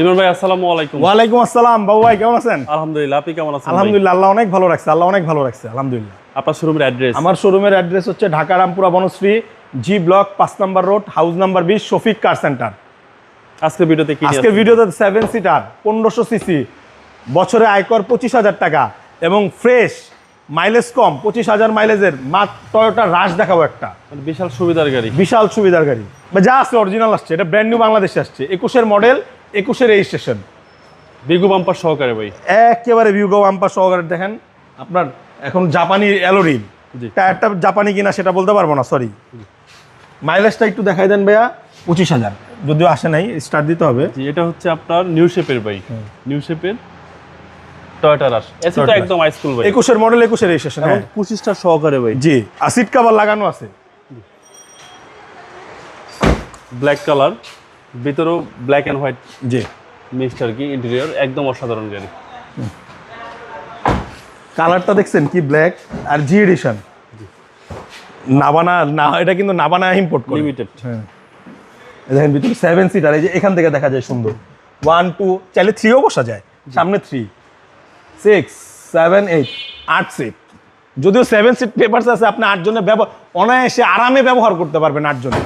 ইমরান ভাই আসসালামু আলাইকুম। ওয়ালাইকুম আসসালাম। বাবু ভাই কেমন আছেন? আলহামদুলিল্লাহ আপনি কেমন আছেন আলহামদুলিল্লাহ আল্লাহ অনেক ভালো রাখছে আল্লাহ অনেক ভালো রাখছে আলহামদুলিল্লাহ। আপনার শোরুমের অ্যাড্রেস আমার শোরুমের অ্যাড্রেস হচ্ছে ঢাকা রামপুরা বনশ্রী জি ব্লক পাঁচ নাম্বার রোড হাউস নাম্বার বিশ শফিক কার সেন্টার আজকের ভিডিওতে কি আজকের ভিডিওতে সেভেন সিটার পনেরোশো সিসি বছরে আয়কর পঁচিশ হাজার টাকা এবং ফ্রেশ মাইলেজ কম পঁচিশ হাজার মাইলেজের মাত্র টয়োটা রাশ দেখাবো একটা। মানে বিশাল সুবিধার গাড়ি। বিশাল সুবিধার গাড়ি। বা যা আছে অরিজিনাল আসছে এটা ব্র্যান্ড নিউ বাংলাদেশে আসছে। একুশের মডেল একুশের রেজিস্ট্রেশন বিগু বাম্পার সহকারে ভাই। একেবারে ভিউগো আম্পার সহকারে দেখেন আপনার এখন জাপানি অ্যালোরিন। টায়ারটা জাপানি কিনা সেটা বলতে পারব না সরি মাইলেজটা একটু দেখাই দেন ভাইয়া পঁচিশ হাজার। যদিও আসে নাই স্টার্ট দিতে হবে। এটা হচ্ছে আপনার নিউ শেপের ভাই। নিউ শেপের টয়োটা রাশ এসিটা একদম মডেল একুশের রেজিস্ট্রেশন এবং পঁচিশটা সহকারে ভাই। জি আর সিট কাভার লাগানো আছে। ব্ল্যাক কালার ভিতরেও ব্ল্যাক অ্যান্ড হোয়াইট জি। মিক্সড আর কি ইন্টেরিয়র একদম অসাধারণ গাড়ি। কালারটা দেখছেন কি ব্ল্যাক আর জি। এডিশন নাবানা না এটা কিন্তু নাবানা ইম্পোর্ট করে। লিমিটেড হ্যাঁ। দেখেন ভিতরে সেভেন সিটার এই যে এখান থেকে দেখা যায় সুন্দর। ওয়ান টু চাইলে থ্রিও বসা যায়। সামনে থ্রি সিক্স সেভেন এইট আট সিট যদিও সেভেন সিট পেপারস আছে আপনি আটজনের ব্যবহার অনায়াসে আরামে ব্যবহার করতে পারবেন আটজনে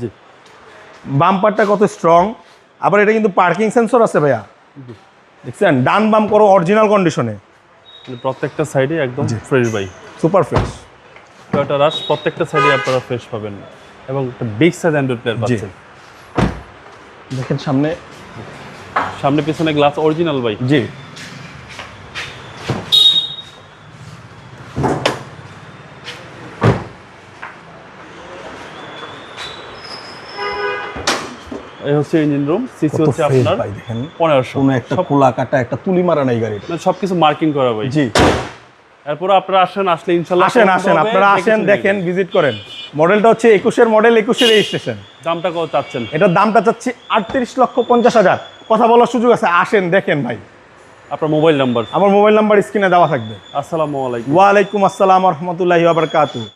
জি। বাম্পারটা কত স্ট্রং আবার এটা কিন্তু পার্কিং সেন্সর আছে ভাইয়া। দেখছেন? ডান বাম করো অরিজিনাল কন্ডিশনে প্রত্যেকটা সাইডে একদম ফ্রেশ ভাই। সুপার ফ্রেশ টয়োটা রাশ প্রত্যেকটা সাইডে আপনারা ফ্রেশ পাবেন। এবং একটা বিগ সাইজ অ্যান্ড্রয়েড প্লেয়ার পাচ্ছেন। দেখেন সামনে। সামনে পিছনে গ্লাস অরিজিনাল ভাই। জি। এই হচ্ছে ইঞ্জিন রুম সিসি হচ্ছে আপনার ভাই দেখেন। কোনো একটা খোলা কাটা একটা তুলি মারা নাই গাড়ির মানে সবকিছু মার্কিং করা ভাই। জি। এরপর আপনারা আসেন আসলে ইনশাল্লাহ আসেন আসেন আপনারা আসেন দেখেন ভিজিট করেন। মডেলটা হচ্ছে একুশের মডেল একুশের রেজিস্ট্রেশন। দামটা কত চাচ্ছেন? এটার দামটা চাচ্ছি আটত্রিশ লক্ষ পঞ্চাশ হাজার। কথা বলার সুযোগ আছে আসেন দেখেন ভাই। আপনার মোবাইল নাম্বার আমার মোবাইল নাম্বার স্ক্রিনে দেওয়া থাকবে। আসসালামু আলাইকুম। ওয়ালাইকুম আসসালাম রহমতুল্লাহি আবরকাতু